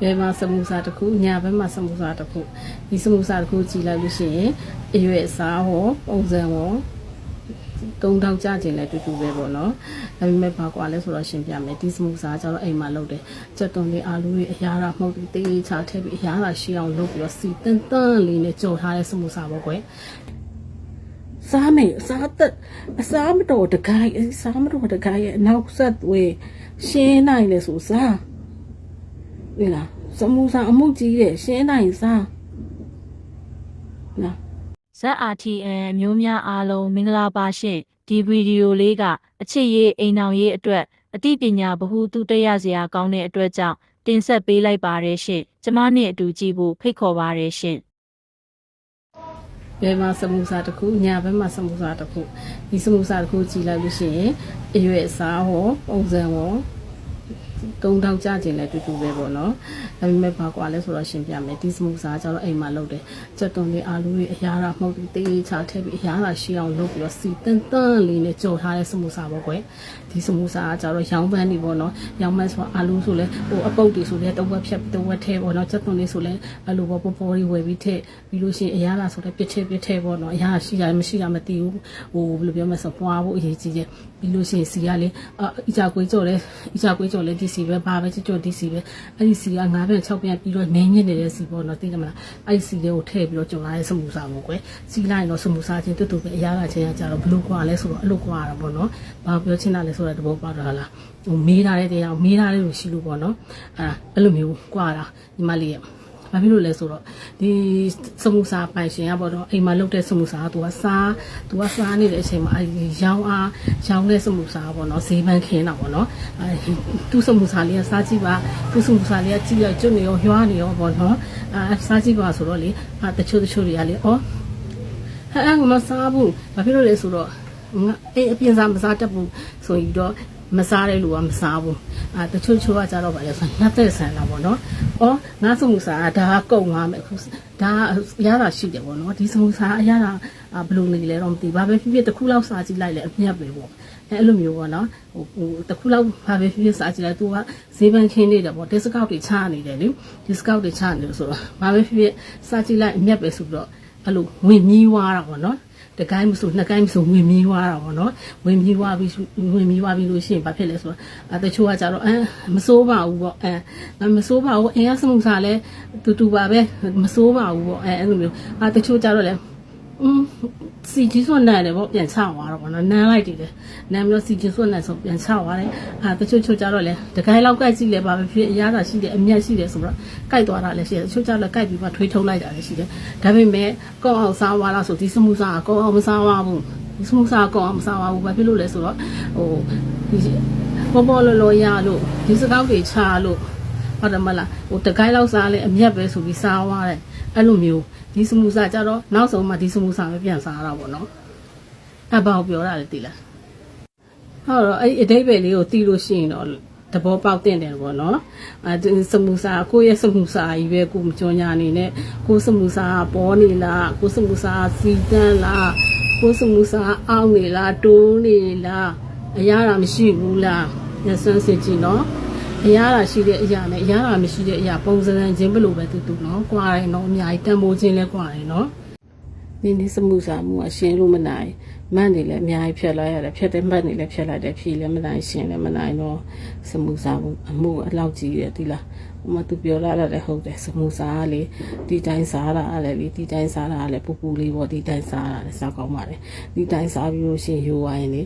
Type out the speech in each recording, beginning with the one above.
ဘယ်မှာစမူစာတစ်ခုညာဘက်မှာစမူစာတစ်ခုဒီစမူစာတစ်ခုကြည့်လိုက်လို့ရှိရင်အရွယ်အစားဟောပုံစံဟောတုံထောက်ကြခြင်းလည်းတူတူပဲပေါ့နော်ဒါပေမဲ့ဘာကွာလဲဆိုတော့ရှင်းပြမယ်ဒီစမူစာကျတော့အိမ်မှာလုပ်တယ်ကြက်သွန်လေးအာလူတွေအရာတာမှုတ်ပြီးတေးချထည့်ပြီးအရာတာရှိအောင်လုပ်ပြီးတော့စီတန်တန်လေးနဲ့ကြော်ထားတဲ့စမူစာပေါ့ကွယ်စားမယ်စားသက်အစားမတော်တကိုင်းအစားမတော်တကိုင်းရဲ့နောက်ဆက်သွေးရှင်းနိုင်လေဆိုစား ဒီလားစမူစာအမှုကြီးတဲ့ရှင်းနိုင်စားနော် ZRTN အမျိုးများအားလုံးမင်္ဂလာပါရှင်ဒီဗီဒီယိုလေးကအချစ်ရေးအိမ်အောင်ရေးအတွက်အသိပညာဗဟုသုတရစရာကောင်းတဲ့အတွက်ကြောင့်တင်ဆက်ပေးလိုက်ပါရရှင်ကျမနဲ့အတူကြည့်ဖို့ဖိတ်ခေါ်ပါရရှင်ဘယ်မှာစမူစာတစ်ခုညာဘက်မှာစမူစာတစ်ခုဒီစမူစာတစ်ခုကြည့်လိုက်လို့ရှိရင်အရွယ်အစားဟောပုံစံဟော တုံထောက်ကြခြင်းလည်းတူတူပဲပေါ့နော်ဒါပေမဲ့ဘာကွာလဲဆိုတော့ရှင်းပြမယ်ဒီစမူစာကျတော့အိမ်မှာလုပ်တယ်ကြက်သွန်လေးအာလူတွေအရာတာမှုတ်ပြီးတေးချထည့်ပြီးအရာတာရှိအောင်လုပ်ပြီးတော့စီတန်တန်လေးနဲ့ကြော်ထားတဲ့စမူစာပေါ့ကွယ်ဒီစမူစာကကျတော့ရောင်းပန်းနေပေါ့နော်ရောင်းပန်းဆိုတော့အာလူဆိုလဲဟိုအပုတ်တွေဆိုလဲတဝက်ဖြတ်တဝက်ထဲပေါ့နော်ကြက်သွန်လေးဆိုလဲအဲ့လိုပေါ့ပေါ်ပေါ်လေးဝယ်ပြီးထည့်ပြီးလို့ရှိရင်အရာတာဆိုလဲပြစ်ထည့်ပြစ်ထည့်ပေါ့နော်အရာရှိတာမရှိတာမသိဘူးဟိုဘယ်လိုပြောမလဲဆိုပွားဖို့အရေးကြီးတယ်ပြီးလို့ရှိရင်စီကလေအကြကွေးကြော်လဲအကြကွေးကြော်လဲဒီစီပဲဘာပဲကြော်ဒီစီပဲအဲ့ဒီစီက9ပြန်6ပြန်ပြီးတော့နင်းညစ်နေတဲ့စီပေါ့နော်သိတယ်မလားအဲ့ဒီစီလေးကိုထည့်ပြီးတော့ကြော်လာတဲ့စမူစာပေါ့ကွယ်စီလိုက်ရင်တော့စမူစာချင်းတူတူပဲအရာကချင်းကကြတော့ဘလို့ကွာလဲဆိုတော့အဲ့လိုကွာတာပေါ့နော်ဘာပြောချင်တာလဲဆိုတော့တဘောပေါက်တာလားဟိုမေးထားတဲ့တရားမေးထားတဲ့လိုရှိလို့ပေါ့နော်အဲ့အဲ့လိုမျိုးကွာတာညီမလေးရဲ့ဘာဖြစ်လို့လဲဆိုတော့ ဒီစမူစာပိုင်ရှင်ကပေါ့နော်အိမ်မှာလုပ်တဲ့စမူစာကသူကစားသူကစားနေတဲ့အချိန်မှာအဲရောင်းအားရောင်းတဲ့စမူစာပေါ့နော်ဈေးပန်းခင်းတာပေါ့နော်အဲသူ့စမူစာလေးကစားကြည့်ပါသူ့စမူစာလေးကကြည့်ရကျွတ်နေရောရွာနေရောပေါ့နော်အဲစားကြည့်ပါဆိုတော့လေအဲတချို့တချို့တွေကလေဩဟဲ့အဲ့ငါမစားဘူးဘာဖြစ်လို့လဲဆိုတော့ငါအေးအပြင်စားမစားတတ်ဘူးဆိုပြီးတော့ မစားတဲ့လူကမစားဘူးအာတချို့ချို့ကကြတော့ဗာလဲဆိုနှက်တဲ့ဆန်လာပေါ့နော်။အော်ငါစမှုစာကဒါကကုန်သွားမယ်အခုဒါအရသာရှိတယ်ပေါ့နော်။ဒီစမှုစာအရသာဘယ်လိုနေလဲတော့မသိဘူး။ဘာပဲဖြစ်ဖြစ်တစ်ခုလောက်စားကြည့်လိုက်လဲအမြတ်ပဲပေါ့။အဲအဲ့လိုမျိုးပေါ့နော်။ဟိုဟိုတစ်ခုလောက်ဘာပဲဖြစ်ဖြစ်စားကြည့်လိုက်သူကဈေးပန်းခင်းနေတယ်ပေါ့။ discount တွေချနေတယ်လေ။ discount တွေချနေလို့ဆိုတော့ဘာပဲဖြစ်ဖြစ်စားကြည့်လိုက်အမြတ်ပဲဆိုပြီးတော့အဲ့လိုဝင်မြီးသွားတာပေါ့နော်။ တကိုင်းမဆိုနှစ်ကိုင်းမဆိုဝင်မြီးသွားတာပေါ့နော်ဝင်မြီးသွားပြီးဝင်မြီးသွားပြီးလို့ရှိရင်ဘာဖြစ်လဲဆိုတော့အဲတချို့ကကြတော့အဲမစိုးပါဘူးပေါ့အဲမစိုးပါဘူးအင်ရစမှုစားလဲတူတူပါပဲမစိုးပါဘူးပေါ့အဲအဲ့လိုမျိုးအဲတချို့ကြတော့လဲ อืมစီကြီးစွန်းနဲ့တယ်ပေါ့ပြန်ချသွားတော့ပေါ့နော်နန်းလိုက်တည်တယ်နန်းပြီးတော့စီကြီးစွန်းနဲ့ဆိုပြန်ချသွားတယ်အာတချို့ချို့ကြတော့လဲတကိုင်းလောက်ကြိုက်ကြည့်လဲပါပဲဖြစ်အရသာရှိတယ်အမျက်ရှိတယ်ဆိုတော့ကြိုက်သွားတာလည်းရှိတယ်တချို့ကြတော့ကြိုက်ပြီးမှထွေးထုတ်လိုက်တာလည်းရှိတယ်ဒါပေမဲ့ကောင်းအောင်စားသွားလားဆိုဒီစမှုစားကကောင်းအောင်မစားပါဘူးဒီစမှုစားကောင်းအောင်မစားပါဘူးဘာဖြစ်လို့လဲဆိုတော့ဟိုဒီပေါ်ပေါ်လောလောရလို့ဒီစကောက်တွေချလို့ ဟုတ်တယ်မလားဟိုတကိုင်းလောက်စားလဲအမျက်ပဲဆိုပြီးစားသွားတယ်အဲ့လိုမျိုးဒီစမှုစာကြတော့နောက်ဆုံးမှဒီစမှုစာပဲပြန်စားတာပေါ့နော်အဘောက်ပြောတာလေတိလားဟုတ်တော့အဲ့ဒီအတိတ်ပဲလေးကိုတီးလို့ရှိရင်တော့တဘောပေါက်တင်တယ်ပေါ့နော်အဲစမှုစာကိုယ့်ရဲ့စမှုစာကြီးပဲကိုမကြောညာနေနဲ့ကိုစမှုစာပေါ်နေလားကိုစမှုစာစီတန်းလားကိုစမှုစာအောက်နေလားတိုးနေလားအရာတာမရှိဘူးလားညဆန်းစစ်ကြည့်နော် အရာတာရှိတဲ့အရာနဲ့အရာတာမရှိတဲ့အရာပုံစံချင်းဘယ်လိုပဲတူတူနော်ကွာတယ်နော်အများကြီးတန်ဖိုးချင်းလဲကွာတယ်နော်ဒီနေ့စမှုစာမှုအရှင်းလို့မနိုင်မန့်နေလည်းအများကြီးဖြတ်လိုက်ရတယ်ဖြတ်တဲ့မန့်နေလည်းဖြတ်လိုက်တယ်ဖြီးလည်းမနိုင်ရှင်းလည်းမနိုင်တော့စမှုစာမှုအမှုအလောက်ကြီးတယ်ဒီလားဟိုမှာသူပြောလာတယ်ဟုတ်တယ်စမှုစာကလေဒီတိုင်းစားတာလည်းလေဒီတိုင်းစားတာလည်းပူပူလေးပေါ့ဒီတိုင်းစားတာလည်းစားကောင်းပါတယ်ဒီတိုင်းစားပြီးလို့ရှိရင်ရိုးဝိုင်းလေ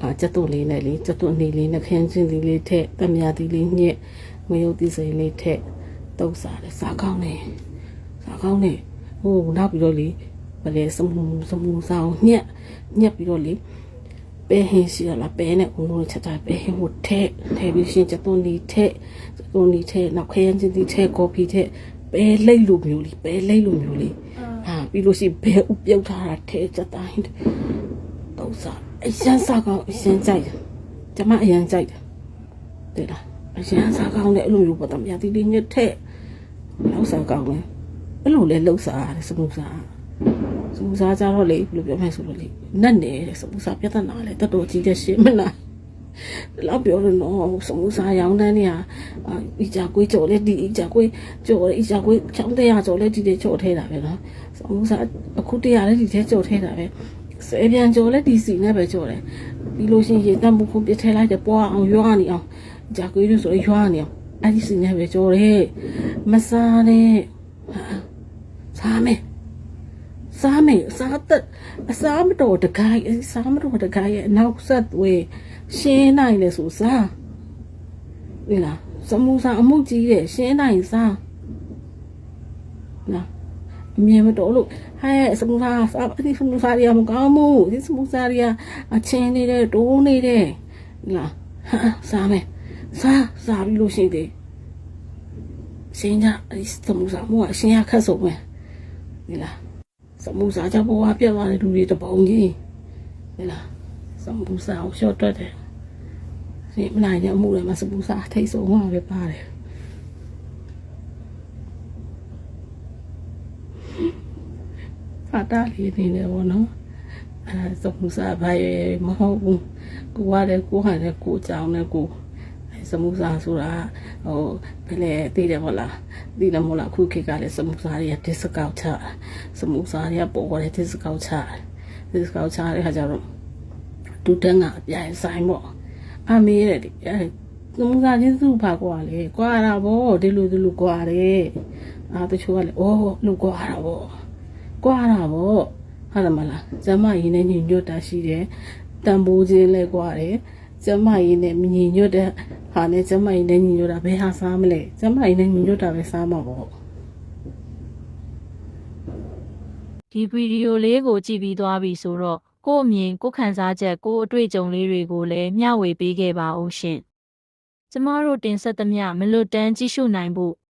အာကျက်သွလေးနဲ့လေကျက်သွနေလေးနဲ့ခင်းချင်းလေးလေးထက်တမယာတီလေးညက်မယုတ်တိစိန်လေးထက်တုပ်စားတယ်စားကောင်းတယ်စားကောင်းတယ်ဟိုနောက်ပြီးတော့လေဗလေစမှုစမှုဆောင်ညက်ညက်ပြီးတော့လေပဲဟင်းရှိရလားပဲနဲ့ဦးလုံးချက်တာပဲဟင်းကိုထဲထဲပြီးရှင်ကျက်သွလေးထက်ကျက်သွလေးထက်နောက်ခရမ်းချင်းတီထက်ကော်ဖီထက်ပဲလိတ်လိုမျိုးလေးပဲလိတ်လိုမျိုးလေးဟာပြီးလို့ရှိဘဲဥပြုတ်ထားတာထဲချက်တိုင်းတုပ်စား အရန်စားကောင်းအရန်ကြိုက်တယ်ကျမအရန်ကြိုက်တယ်တဲ့လားအရန်စားကောင်းတယ်အဲ့လိုမျိုးပေါ့တမယာတီလေးညက်ထက်လောက်စားကောင်းတယ်အဲ့လိုလဲလှုပ်စားရတယ်စမှုစားစမှုစားကြတော့လေဘယ်လိုပြောမလဲဆိုလို့လေနတ်နေတယ်စမှုစားပြဿနာလေတတ်တော်ကြီးတဲ့ရှင်းမလားဒီလောက်ပြောလို့နော်စမှုစားရောင်းတန်းနေရအာဤကြကွေးကြော်လဲဒီဤကြကွေးကြော်လဲဤကြကွေးချောင်းတဲ့ရကြော်လဲဒီတဲ့ကြော်ထဲတာပဲနော်စမှုစားအခုတရလဲဒီထဲကြော်ထဲတာပဲ ဆယ်ပြန်ကြော်လဲဒီစီနဲ့ပဲကြော်တယ်ပြီးလို့ရှိရင်ရေတမှုခုပြထဲလိုက်တယ်ပွားအောင်ရွာနေအောင်ဤကြကွေးလို့ဆိုရွာနေအောင်အဲ့ဒီစီနဲ့ပဲကြော်တယ်မစားနဲ့ဟာစားမယ်စားမယ်စားသက်အစားမတော်တကိုင်းအစားမတော်တကိုင်းရဲ့အနောက်ဆက်သွေးရှင်းနိုင်လေဆိုစားဒီလားစမူစာအမှုကြီးတဲ့ရှင်းနိုင်စားနော်အမြင်မတော်လို့ ဟဲ့စမူစာစားဒီစမူစာရီမကောင်းဘူးဒီစမူစာရီအချင်းနေတဲ့တိုးနေတဲ့ဒီလားဟာစားမယ်စားစားပြီးလို့ရှိသေးရှင်းကြဒီစမူစာမို့အရှင်းရခက်ဆုံးပဲဒီလားစမှုစားကြဘဝပြတ်သွားတဲ့လူတွေတပုံကြီးဟဲ့လားစမှုစားကိုရှော့တွတ်တယ်ဒီမနိုင်တဲ့အမှုတွေမှာစမှုစားထိတ်ဆုံးမှာပဲပါတယ် ဖာတာလေးနေတယ်ဗောနော်အဲစမှုစားဘာရမဟုတ်ဘူးကိုကလည်းကိုဟာလည်းကိုကြောင်လည်းကိုအဲစမှုစားဆိုတာဟိုဘယ်လဲသိတယ်ဗောလားသိတယ်မို့လားအခုခေတ်ကလည်းစမှုစားတွေက discount ချစမှုစားတွေကပေါ်ပေါ်တဲ့ discount ချ discount ချတဲ့ခါကျတော့တူတန်းကအပြိုင်ဆိုင်ပေါ့အမေးတဲ့ဒီအဲစမှုစားချင်းစုပါကွာလေကွာတာဗောဒီလိုဒီလိုကွာတယ်အာတချို့ကလည်းအော်လို့ကွာတာဗော ကွာတာဗောဟုတ်တယ်မလားကျမရင်းနဲ့ညီညွတ်တာရှိတယ်တန်ဖိုးချင်းလဲကွာတယ်ကျမရင်းနဲ့ညီညွတ်တဲ့ဟာနဲ့ကျမရင်းနဲ့ညီညွတ်တာဘယ်ဟာစားမလဲကျမရင်းနဲ့ညီညွတ်တာပဲစားမှာပေါ့ဒီဗီဒီယိုလေးကိုကြည့်ပြီးသွားပြီဆိုတော့ကို့အမြင်ကိုယ်ခံစားချက်ကိုယ်အတွေ့အကြုံလေးတွေကိုလည်းမျှဝေပေးခဲ့ပါဦးရှင်။ကျမတို့တင်ဆက်သမျှမလွတ်တမ်းကြည့်ရှုနိုင်ဖို့